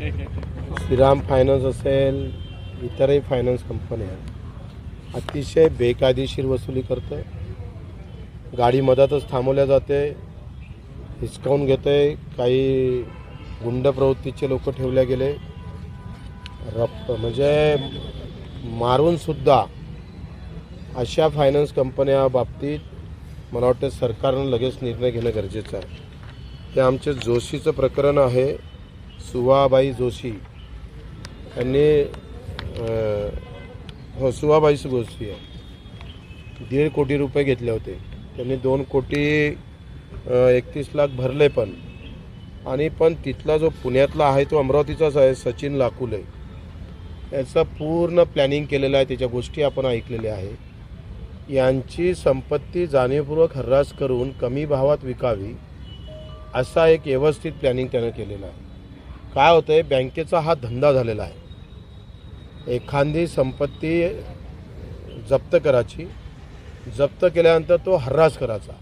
Shriram finance असेल इतरही finance कंपन्या अतिशय बेकायदेशीर वसुली करतं गाडी मधातच थांबवल्या जाते हिसकावून घेते काही गुंड प्रवृत्तीचे लोक ठेवले गेले. रप म्हणजे मारूनसुद्धा अशा फायनान्स कंपन्या बाबतीत मला वाटतं सरकारनं लगेच निर्णय घेणं गरजेचं आहे. हे आमचे जोशीचं प्रकरण आहे. सुवाबाई जोशी यांनी हो सुवाबाई जोशी आहे. दीड कोटी रुपये घेतले होते. त्यांनी दोन कोटी एकतीस लाख भरले पण. आणि पण तिथला जो पुण्यातला आहे तो अमरावतीचाच आहे सचिन लाकुले. याचं पूर्ण प्लॅनिंग केलेलं आहे त्याच्या गोष्टी आपण ऐकलेल्या आहे. यांची संपत्ती जाणीवपूर्वक हर्रास करून कमी भावात विकावी असा एक व्यवस्थित प्लॅनिंग त्यानं केलेलं आहे. काय होतं आहे बँकेचा हा धंदा झालेला आहे. एखादी संपत्ती जप्त करायची जप्त केल्यानंतर तो हर्रास करायचा.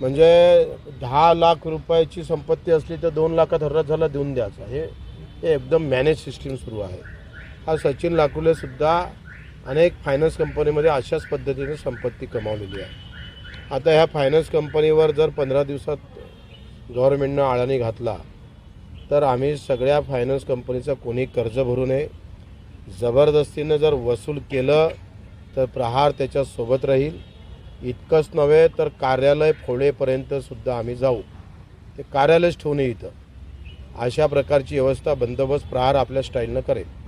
म्हणजे दहा लाख रुपयाची संपत्ती असली तर दोन लाखात हर्रास झाला देऊन द्यायचा. हे हे एकदम मॅनेज सिस्टीम सुरू आहे. हा सचिन लाकुलेसुद्धा अनेक फायनान्स कंपनीमध्ये अशाच पद्धतीने संपत्ती कमावलेली आहे. आता ह्या फायनान्स कंपनीवर जर पंधरा दिवसात गव्हर्मेंटनं आळाणी घातला तर आम्ही सगळ्या फायनान्स कंपनीचं कोणी कर्ज भरू नये. जबरदस्तीनं जर वसूल केलं तर प्रहार त्याच्यासोबत राहील. इतकंच नव्हे तर कार्यालय फोडेपर्यंत सुद्धा आम्ही जाऊ. ते कार्यालयच ठेवू नये इथं. अशा प्रकारची व्यवस्था बंदोबस्त प्रहार आपल्या स्टाईलनं करेल.